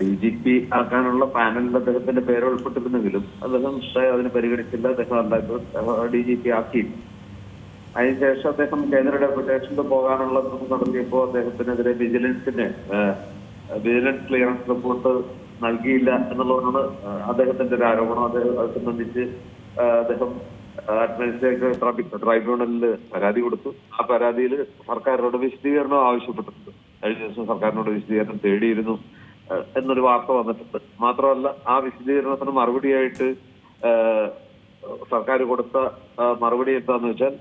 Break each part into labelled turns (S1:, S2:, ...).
S1: D G P ആക്കാനുള്ള പാനലിൽ അദ്ദേഹത്തിന്റെ പേര് ഉൾപ്പെട്ടിരുന്നെങ്കിലും അദ്ദേഹം അതിനെ പരിഗണിച്ചില്ല. അദ്ദേഹം എന്താക്കി? ഡി ജി പി ആക്കി. അതിനുശേഷം അദ്ദേഹം കേന്ദ്ര ഡെപ്യൂട്ടേഷനിൽ പോകാനുള്ള നടത്തിയപ്പോ അദ്ദേഹത്തിനെതിരെ വിജിലൻസിന് വിജിലൻസ് ക്ലിയറൻസ് റിപ്പോർട്ട് നൽകിയില്ല എന്നുള്ളതാണ് അദ്ദേഹത്തിന്റെ ഒരു ആരോപണം. അദ്ദേഹം അത് സംബന്ധിച്ച് അദ്ദേഹം അഡ്മിനിസ്ട്രേറ്റീവ് ട്രൈബ്യൂണലിൽ പരാതി കൊടുത്തു. ആ പരാതിയിൽ സർക്കാരിനോട് വിശദീകരണം ആവശ്യപ്പെട്ടിട്ടുണ്ട്. കഴിഞ്ഞ ദിവസം സർക്കാരിനോട് വിശദീകരണം തേടിയിരുന്നു. എന്നൊരു വാർത്ത വന്നിട്ടുണ്ട്. മാത്രമല്ല ആ വിശദീകരണത്തിന് മറുപടിയായിട്ട് സർക്കാർ കൊടുത്ത മറുപടി എന്താന്ന് വെച്ചാൽ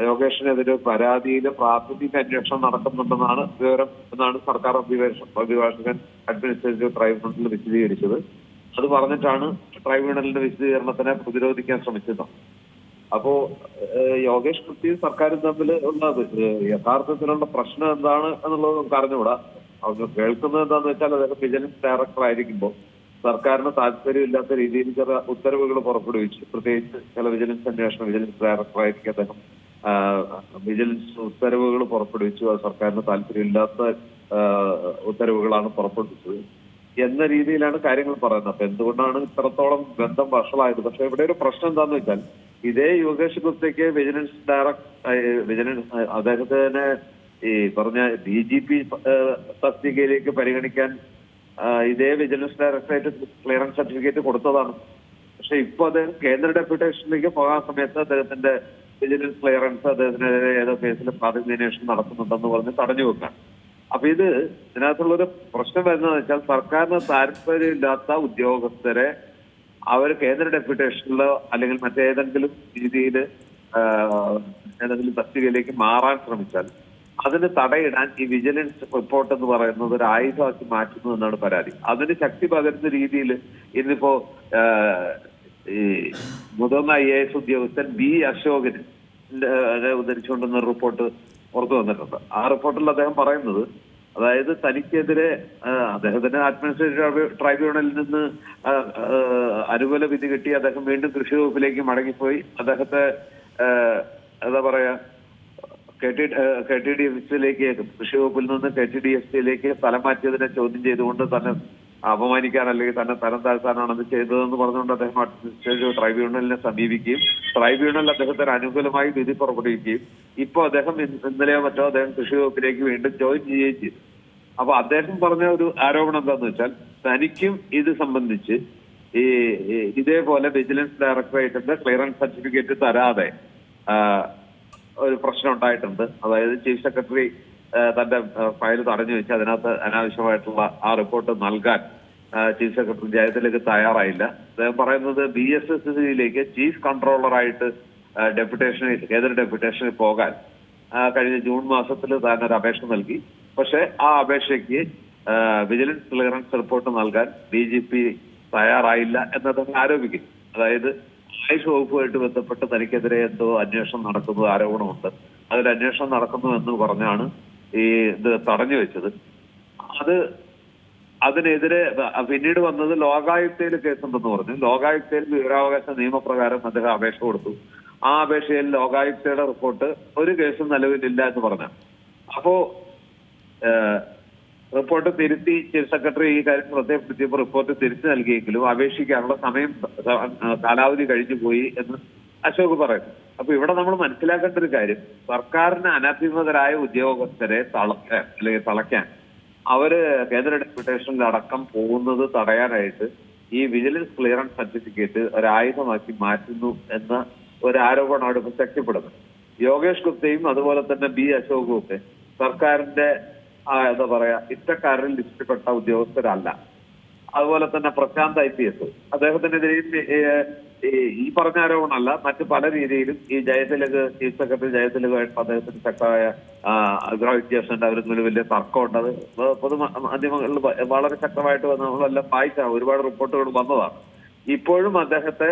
S1: യോഗേഷിനെതിരെ പരാതിയിൽ പ്രാഥമിക അന്വേഷണം നടക്കുന്നുണ്ടെന്നാണ് വിവരം എന്നാണ് സർക്കാർ അഭിഭാഷ- അഭിഭാഷകൻ അഡ്മിനിസ്ട്രേറ്റീവ് ട്രൈബ്യൂണലിൽ വിശദീകരിച്ചത്. അത് പറഞ്ഞിട്ടാണ് ട്രൈബ്യൂണലിന്റെ വിശദീകരണത്തിനെ പ്രതിരോധിക്കാൻ ശ്രമിച്ചത്. അപ്പോ യോഗേഷ് കൃത്യം സർക്കാരും തമ്മിൽ ഉള്ളത്. യഥാർത്ഥത്തിലുള്ള പ്രശ്നം എന്താണ് എന്നുള്ളത് നമുക്ക് അറിഞ്ഞുകൂടാ. അവർ കേൾക്കുന്നത് എന്താന്ന് വെച്ചാൽ അദ്ദേഹം വിജിലൻസ് ഡയറക്ടർ ആയിരിക്കുമ്പോൾ സർക്കാരിന് താല്പര്യമില്ലാത്ത രീതിയിൽ ചില ഉത്തരവുകൾ പുറപ്പെടുവിച്ചു പ്രത്യേകിച്ച് ചില വിജിലൻസ് അന്വേഷണം വിജിലൻസ് ഡയറക്ടർ ആയിരിക്കും അദ്ദേഹം വിജിലൻസ് ഉത്തരവുകൾ പുറപ്പെടുവിച്ചു. അത് സർക്കാരിന് താല്പര്യമില്ലാത്ത ഉത്തരവുകളാണ് പുറപ്പെടുവിച്ചത്. എന്ന രീതിയിലാണ് കാര്യങ്ങൾ പറയുന്നത്. അപ്പൊ എന്തുകൊണ്ടാണ് ഇത്രത്തോളം ബന്ധം വഷളായത്? പക്ഷെ ഇവിടെ ഒരു പ്രശ്നം എന്താന്ന് വെച്ചാൽ ഇതേ യോഗേഷ് ഗുപ്തയ്ക്ക് വിജിലൻസ് ഡയറക്ടർ വിജിലൻസ് അദ്ദേഹത്തിന് ഈ പറഞ്ഞ ഡി ജി പി തസ്തികയിലേക്ക് പരിഗണിക്കാൻ ഇതേ വിജിലൻസ് ഡയറക്ടറേറ്റ് ക്ലിയറൻസ് സർട്ടിഫിക്കറ്റ് കൊടുത്തതാണ്. പക്ഷെ ഇപ്പൊ അദ്ദേഹം കേന്ദ്ര ഡെപ്യൂട്ടേഷനിലേക്ക് പോകാൻ സമയത്ത് അദ്ദേഹത്തിന്റെ വിജിലൻസ് ക്ലിയറൻസ് അദ്ദേഹത്തിനെതിരെ ഏതോ കേസിൽ പ്രാഥമിക അന്വേഷണം നടത്തുന്നുണ്ടെന്ന് പറഞ്ഞ് തടഞ്ഞു വെക്കാം അപ്പൊ ഇത് ഇതിനകത്തുള്ളൊരു പ്രശ്നം വരുന്നതെന്ന് വെച്ചാൽ സർക്കാരിന് താല്പര്യമില്ലാത്ത ഉദ്യോഗസ്ഥരെ അവർ കേന്ദ്ര ഡെപ്യൂട്ടേഷനിലോ അല്ലെങ്കിൽ മറ്റേതെങ്കിലും രീതിയിൽ ഏതെങ്കിലും തസ്തികയിലേക്ക് മാറാൻ ശ്രമിച്ചാൽ അതിന് തടയിടാൻ ഈ വിജിലൻസ് റിപ്പോർട്ട് എന്ന് പറയുന്നത് ഒരു ആയുധമാക്കി മാറ്റുന്നു എന്നാണ് പരാതി. അതിന് ശക്തി പകരുന്ന രീതിയിൽ ഇന്നിപ്പോ ഈ മുതിർന്ന ഐ എ എസ് ഉദ്യോഗസ്ഥൻ ബി അശോകന് ഉദ്ധരിച്ചുകൊണ്ടെന്ന റിപ്പോർട്ട് പുറത്തു വന്നിട്ടുണ്ട്. ആ റിപ്പോർട്ടിൽ അദ്ദേഹം പറയുന്നത് അതായത് തനിക്കെതിരെ അദ്ദേഹത്തിന് അഡ്മിനിസ്ട്രേറ്റീവ് ട്രൈബ്യൂണലിൽ നിന്ന് അനുകൂല വിധി കിട്ടി അദ്ദേഹം വീണ്ടും കൃഷി വകുപ്പിലേക്ക് മടങ്ങിപ്പോയി. അദ്ദേഹത്തെ എന്താ പറയാ കെ ടി ഡി എഫ് സിയിലേക്ക് കൃഷി വകുപ്പിൽ നിന്ന് കെ ടി ഡി എഫ് സിയിലേക്ക് സ്ഥലം മാറ്റിയതിനെ ചോദ്യം ചെയ്തുകൊണ്ട് തന്നെ അപമാനിക്കാൻ അല്ലെങ്കിൽ തന്നെ തരം താഴ്ത്താനാണ് അത് ചെയ്തതെന്ന് പറഞ്ഞുകൊണ്ട് അദ്ദേഹം അഡ്മിനിസ്ട്രേറ്റീവ് ട്രൈബ്യൂണലിനെ സമീപിക്കുകയും ട്രൈബ്യൂണൽ അദ്ദേഹത്തിന് അനുകൂലമായി വിധി പുറപ്പെടുവിക്കുകയും ഇപ്പോൾ അദ്ദേഹം ഇന്ന് ഇന്നലെയോ മറ്റോ അദ്ദേഹം കൃഷി വകുപ്പിലേക്ക് വീണ്ടും ജോയിൻ ചെയ്യുകയും ചെയ്തു. അപ്പൊ അദ്ദേഹം പറഞ്ഞ ഒരു ആരോപണം എന്താന്ന് വെച്ചാൽ തനിക്കും ഇത് സംബന്ധിച്ച് ഈ ഇതേപോലെ വിജിലൻസ് ഡയറക്ടറേറ്റിന്റെ ക്ലിയറൻസ് സർട്ടിഫിക്കറ്റ് തരാതെ ഒരു പ്രശ്നം ഉണ്ടായിട്ടുണ്ട്. അതായത് ചീഫ് സെക്രട്ടറി തന്റെ ഫയൽ തടഞ്ഞു വെച്ച് അതിനകത്ത് അനാവശ്യമായിട്ടുള്ള ആ റിപ്പോർട്ട് നൽകാൻ ചീഫ് സെക്രട്ടറി ജയത്തിലേക്ക് തയ്യാറായില്ല. അദ്ദേഹം പറയുന്നത് ബി എസ് എസ് സിയിലേക്ക് ചീഫ് കൺട്രോളറായിട്ട് ഡെപ്യൂട്ടേഷനിൽ കേന്ദ്ര ഡെപ്യൂട്ടേഷനിൽ പോകാൻ കഴിഞ്ഞ ജൂൺ മാസത്തിൽ താൻ ഒരു അപേക്ഷ നൽകി. പക്ഷെ ആ അപേക്ഷയ്ക്ക് വിജിലൻസ് ക്ലിയറൻസ് റിപ്പോർട്ട് നൽകാൻ ഡി ജി പി തയ്യാറായില്ല എന്നദ്ദേഹം ആരോപിക്കും അതായത് ആയുഷ് വകുപ്പുമായിട്ട് ബന്ധപ്പെട്ട് തനിക്കെതിരെ എന്തോ അന്വേഷണം നടക്കുന്നു ആരോപണമുണ്ട്. അതിൽ അന്വേഷണം നടക്കുന്നു എന്ന് പറഞ്ഞാണ് ഈ ഇത് തടഞ്ഞു വെച്ചത്. അത് അതിനെതിരെ പിന്നീട് വന്നത് ലോകായുക്തയിൽ കേസുണ്ടെന്ന് പറഞ്ഞു. ലോകായുക്തയിൽ വിവരാവകാശ നിയമപ്രകാരം അദ്ദേഹം അപേക്ഷ കൊടുത്തു. ആ അപേക്ഷയിൽ ലോകായുക്തയുടെ റിപ്പോർട്ട് ഒരു കേസും നിലവിലില്ല എന്ന് പറഞ്ഞു അപ്പോ റിപ്പോർട്ട് തിരുത്തി ചീഫ് സെക്രട്ടറി ഈ കാര്യം ശ്രദ്ധയപ്പെടുത്തിയപ്പോൾ റിപ്പോർട്ട് തിരുത്തി നൽകിയെങ്കിലും അപേക്ഷിക്കാനുള്ള സമയം കാലാവധി കഴിഞ്ഞു പോയി എന്ന് അശോക് പറയുന്നു. അപ്പൊ ഇവിടെ നമ്മൾ മനസ്സിലാക്കേണ്ട ഒരു കാര്യം സർക്കാരിന് അനധികൃതരായ ഉദ്യോഗസ്ഥരെ തളയ്ക്കാൻ അല്ലെങ്കിൽ തളയ്ക്കാൻ അവർ കേന്ദ്ര ഡെപ്യൂട്ടേഷനിൽ അടക്കം പോകുന്നത് തടയാനായിട്ട് ഈ വിജിലൻസ് ക്ലിയറൻസ് സർട്ടിഫിക്കറ്റ് ഒരു ആയുധമാക്കി മാറ്റുന്നു എന്ന ഒരു ആരോപണമാണ് ഇപ്പൊ ശക്തിപ്പെടുന്നത്. യോഗേഷ് ഗുപ്തയും അതുപോലെ തന്നെ ബി അശോകും ഒക്കെ സർക്കാരിന്റെ എന്താ പറയാ ഇഷ്ടക്കാരിൽ ലിസ്റ്റിൽപ്പെട്ട ഉദ്യോഗസ്ഥരല്ല. അതുപോലെ തന്നെ പ്രശാന്ത് ഐ പി എസ്. അദ്ദേഹത്തിനെതിരെയും ഈ പറഞ്ഞ ആരോപണമല്ല മറ്റ് പല രീതിയിലും ഈ ജയതിലക് ചീഫ് സെക്രട്ടറി ജയതിലകുമായിട്ട് അദ്ദേഹത്തിന് ശക്തമായ അഭിപ്രായ വ്യത്യാസമുണ്ട്. അവർ തമ്മിൽ വലിയ തർക്കമുണ്ട്. അത് പൊതു മാധ്യമങ്ങളിൽ വളരെ ശക്തമായിട്ട് നമ്മളെല്ലാം വായിച്ച ഒരുപാട് റിപ്പോർട്ടുകൾ വന്നതാണ്. ഇപ്പോഴും അദ്ദേഹത്തെ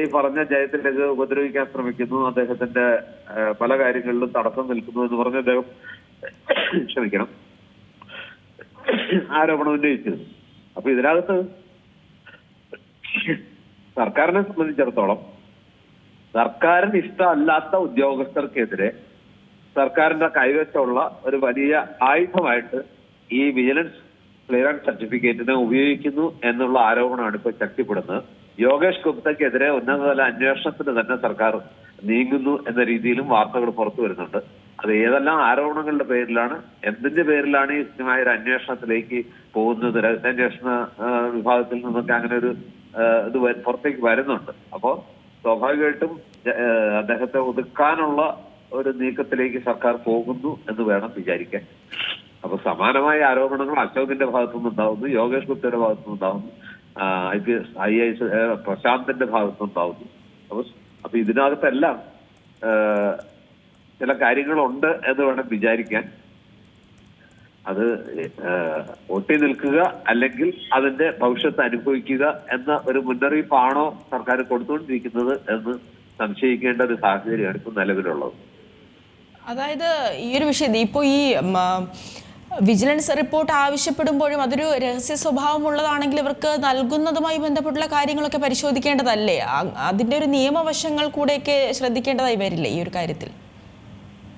S1: ഈ പറഞ്ഞ ജയത്തിലേക്ക് ഉപദ്രവിക്കാൻ ശ്രമിക്കുന്നു. അദ്ദേഹത്തിന്റെ പല കാര്യങ്ങളിലും തടസ്സം നിൽക്കുന്നു എന്ന് പറഞ്ഞ് അദ്ദേഹം ക്ഷമിക്കണം. ആരോപണം ഉന്നയിച്ചത് അപ്പൊ ഇതിനകത്ത് സർക്കാരിനെ സംബന്ധിച്ചിടത്തോളം സർക്കാരിന് ഇഷ്ടമല്ലാത്ത ഉദ്യോഗസ്ഥർക്കെതിരെ സർക്കാരിന്റെ കൈവശമുള്ള ഒരു വലിയ ആയുധമായിട്ട് ഈ വിജിലൻസ് ക്ലിയറൻസ് സർട്ടിഫിക്കറ്റിനെ ഉപയോഗിക്കുന്നു എന്നുള്ള ആരോപണമാണ് ഇപ്പോൾ ശക്തിപ്പെടുന്നത്. യോഗേഷ് ഗുപ്തക്കെതിരെ ഉന്നതതല അന്വേഷണത്തിന് തന്നെ സർക്കാർ നീങ്ങുന്നു എന്ന രീതിയിലും വാർത്തകൾ പുറത്തു വരുന്നുണ്ട്. അത് ഏതെല്ലാം ആരോപണങ്ങളുടെ പേരിലാണ് എന്തിന്റെ പേരിലാണ് ഈ കൃത്യമായ ഒരു അന്വേഷണത്തിലേക്ക് പോകുന്നത് രഹസ്യാന്വേഷണ വിഭാഗത്തിൽ നിന്നൊക്കെ അങ്ങനെ ഒരു ഇത് പുറത്തേക്ക് വരുന്നുണ്ട്. അപ്പോ സ്വാഭാവികമായിട്ടും അദ്ദേഹത്തെ ഒതുക്കാനുള്ള ഒരു നീക്കത്തിലേക്ക് സർക്കാർ പോകുന്നു എന്ന് വേണം വിചാരിക്കാൻ. അപ്പൊ സമാനമായ ആരോപണങ്ങൾ അശോകിന്റെ ഭാഗത്തുനിന്ന് ഉണ്ടാവുന്നു യോഗേഷ് ഗുപ്തയുടെ ഭാഗത്തുനിന്ന് ഉണ്ടാവുന്നു I P S I S പ്രശാന്തിന്റെ ഉണ്ടാവുന്നു അപ്പൊ അപ്പൊ ഇതിനകത്തെല്ലാം ചില കാര്യങ്ങളുണ്ട് എന്ന് വേണം വിചാരിക്കാൻ. അത് ഒട്ടി നിൽക്കുക അല്ലെങ്കിൽ അതിന്റെ ഭവിഷ്യത്ത് അനുഭവിക്കുക എന്ന ഒരു മുന്നറിയിപ്പാണോ സർക്കാർ കൊടുത്തുകൊണ്ടിരിക്കുന്നത് എന്ന് സംശയിക്കേണ്ട ഒരു സാഹചര്യമാണ് ഇപ്പൊ നിലവിലുള്ളത്.
S2: അതായത് ഈ ഒരു വിഷയത്തിൽ ഇപ്പോൾ ഈ വിജിലൻസ് റിപ്പോർട്ട് ആവശ്യപ്പെടുമ്പോഴും അതൊരു രഹസ്യ സ്വഭാവമുള്ളതാണെങ്കിൽ ഇവർക്ക് നൽകുന്നതുമായി ബന്ധപ്പെട്ടുള്ള കാര്യങ്ങളൊക്കെ പരിശോധിക്കേണ്ടതല്ലേ? അതിന്റെ ഒരു നിയമവശങ്ങൾ കൂടെയൊക്കെ ശ്രദ്ധിക്കേണ്ടതായി വരില്ലേ ഈ ഒരു കാര്യത്തിൽ?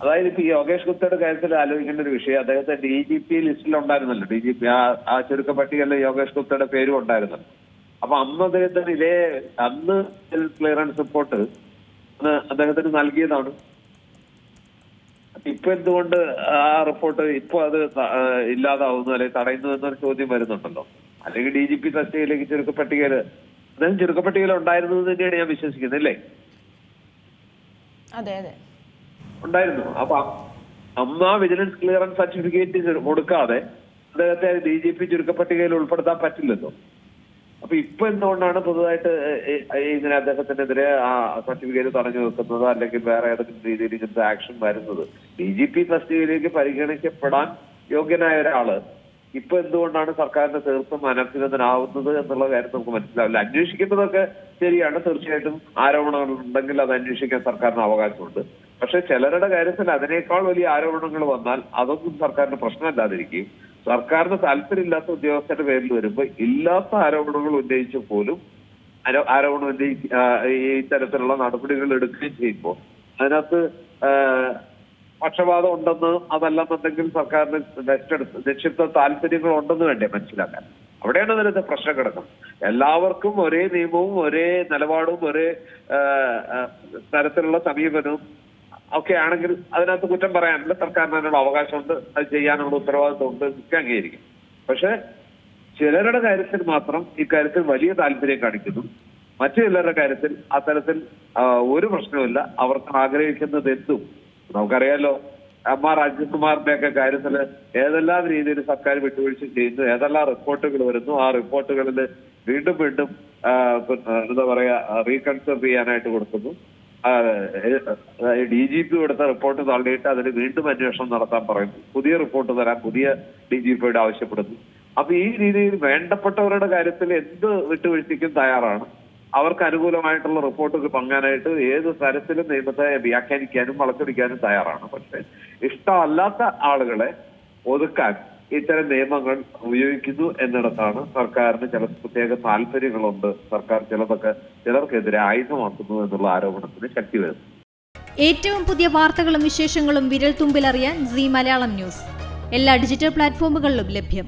S1: അതായത് ഇപ്പൊ യോഗേഷ് ഗുപ്തയുടെ കാര്യത്തിൽ ആലോചിക്കേണ്ട ഒരു വിഷയം അദ്ദേഹത്തെ ഡി ജി പി ലിസ്റ്റിൽ ഉണ്ടായിരുന്നല്ലോ ഡി ജി പി ആ ആ ചുരുക്ക പട്ടികയിൽ യോഗേഷ് ഗുപ്തയുടെ പേരും ഉണ്ടായിരുന്നല്ലോ. അപ്പൊ അന്ന് അദ്ദേഹത്തിന് ഇതേ അന്ന് ക്ലിയറൻസ് റിപ്പോർട്ട് അദ്ദേഹത്തിന് നൽകിയതാണ്. ഇപ്പൊ എന്തുകൊണ്ട് ആ റിപ്പോർട്ട് ഇപ്പൊ അത് ഇല്ലാതാവുന്നു അല്ലെങ്കിൽ തടയുന്നു എന്നൊരു ചോദ്യം വരുന്നുണ്ടല്ലോ. അല്ലെങ്കിൽ ഡി ജി പി തസ്തികയിലേക്ക് ചുരുക്കപ്പട്ടികയിൽ അദ്ദേഹം ചുരുക്കപ്പട്ടികയിൽ ഉണ്ടായിരുന്നു തന്നെയാണ് ഞാൻ വിശ്വസിക്കുന്നത് അല്ലേ?
S2: അതെ അതെ.
S1: ഉണ്ടായിരുന്നു. അപ്പൊ അന്ന് ആ വിജിലൻസ് ക്ലിയറൻസ് സർട്ടിഫിക്കറ്റ് കൊടുക്കാതെ അദ്ദേഹത്തെ ഡി ജി പി ചുരുക്കപ്പട്ടികയിൽ ഉൾപ്പെടുത്താൻ പറ്റില്ലല്ലോ. അപ്പൊ ഇപ്പൊ എന്തുകൊണ്ടാണ് പുതുതായിട്ട് ഇങ്ങനെ അദ്ദേഹത്തിനെതിരെ ആ സർട്ടിഫിക്കറ്റ് തടഞ്ഞു വെക്കുന്നത് അല്ലെങ്കിൽ വേറെ ഏതെങ്കിലും രീതിയിൽ ഇങ്ങനത്തെ ആക്ഷൻ വരുന്നത്? ഡി ജി പി തസ്തികയിലേക്ക് പരിഗണിക്കപ്പെടാൻ യോഗ്യനായ ഒരാൾ ഇപ്പൊ എന്തുകൊണ്ടാണ് സർക്കാരിന്റെ തീർത്തും അനർഹിതനാവുന്നത് എന്നുള്ള കാര്യം നമുക്ക് മനസ്സിലാവില്ല. അന്വേഷിക്കുന്നതൊക്കെ ശരിയാണ്. തീർച്ചയായിട്ടും ആരോപണങ്ങൾ ഉണ്ടെങ്കിൽ അത് അന്വേഷിക്കാൻ സർക്കാരിന് അവകാശമുണ്ട്. പക്ഷെ ചിലരുടെ കാര്യത്തിൽ അതിനേക്കാൾ വലിയ ആരോപണങ്ങൾ വന്നാൽ അതൊന്നും സർക്കാരിന് പ്രശ്നമല്ലാതിരിക്കുകയും സർക്കാരിന് താല്പര്യമില്ലാത്ത ഉദ്യോഗസ്ഥരുടെ പേരിൽ വരുമ്പോൾ ഇല്ലാത്ത ആരോപണങ്ങൾ ഉന്നയിച്ച് പോലും ആരോ- ആരോപണം ഇത്തരത്തിലുള്ള ഈ തരത്തിലുള്ള നടപടികൾ എടുക്കുകയും ചെയ്യുമ്പോൾ അതിനകത്ത് പക്ഷപാതം ഉണ്ടെന്ന് അതല്ലെന്നുണ്ടെങ്കിൽ സർക്കാരിന് നിക്ഷിപ്ത താല്പര്യങ്ങൾ ഉണ്ടെന്ന് വേണ്ടേ മനസ്സിലാക്കാൻ. അവിടെയാണ് അതിനകത്ത് പ്രശ്നം കിടക്കുന്നത്. എല്ലാവർക്കും ഒരേ നിയമവും ഒരേ നിലപാടും ഒരേ തരത്തിലുള്ള സമീപനവും ഒക്കെ ആണെങ്കിൽ അതിനകത്ത് കുറ്റം പറയാനുള്ള സർക്കാരിന് അതിനുള്ള അവകാശമുണ്ട്. അത് ചെയ്യാനുള്ള ഉത്തരവാദിത്വമുണ്ട്. ഒക്കെ അംഗീകരിക്കും. പക്ഷെ ചിലരുടെ കാര്യത്തിൽ മാത്രം ഇക്കാര്യത്തിൽ വലിയ താല്പര്യം കാണിക്കുന്നു. മറ്റു ചിലരുടെ കാര്യത്തിൽ അത്തരത്തിൽ ഒരു പ്രശ്നവുമില്ല. അവർക്ക് ആഗ്രഹിക്കുന്നത് എന്തും. നമുക്കറിയാലോ എം ആർ അജിത്കുമാറിന്റെ ഒക്കെ കാര്യത്തിൽ ഏതെല്ലാം രീതിയിൽ സർക്കാർ വിട്ടുവീഴ്ച ചെയ്യുന്നു ഏതെല്ലാം റിപ്പോർട്ടുകൾ വരുന്നു ആ റിപ്പോർട്ടുകളിൽ വീണ്ടും വീണ്ടും എന്താ പറയാ റീകൺസിഡർ ചെയ്യാനായിട്ട് കൊടുക്കുന്നു. ഡി ജി പി കൊടുത്ത റിപ്പോർട്ട് തള്ളിയിട്ട് അതിന് വീണ്ടും അന്വേഷണം നടത്താൻ പറയുന്നു. പുതിയ റിപ്പോർട്ട് തരാൻ പുതിയ ഡി ജി പിയോട് ആവശ്യപ്പെടുന്നു. അപ്പൊ ഈ രീതിയിൽ വേണ്ടപ്പെട്ടവരുടെ കാര്യത്തിൽ എന്ത് വിട്ടുവീഴ്ചയ്ക്കും തയ്യാറാണ്. അവർക്ക് അനുകൂലമായിട്ടുള്ള റിപ്പോർട്ട് പങ്കാനായിട്ട് ഏത് തരത്തിലും നിയമത്തെ വ്യാഖ്യാനിക്കാനും വളച്ചൊടിക്കാനും തയ്യാറാണ്. പക്ഷെ ഇഷ്ടമല്ലാത്ത ആളുകളെ ഒതുക്കാൻ ഇത്തരം നിയമങ്ങൾ ഉപയോഗിക്കുന്നു എന്നിടത്താണ് സർക്കാരിന് ചില പ്രത്യേക താല്പര്യങ്ങളുണ്ട്. സർക്കാർ ചിലതൊക്കെ ചിലർക്കെതിരെ ആയുധമാക്കുന്നു എന്നുള്ള ആരോപണത്തിന് ശക്തി വരുന്നു
S3: ഏറ്റവും പുതിയ വാർത്തകളും വിശേഷങ്ങളും വിരൽ തുമ്പിലറിയാൻ സി മലയാളം ന്യൂസ്. എല്ലാ ഡിജിറ്റൽ പ്ലാറ്റ്ഫോമുകളിലും ലഭ്യം.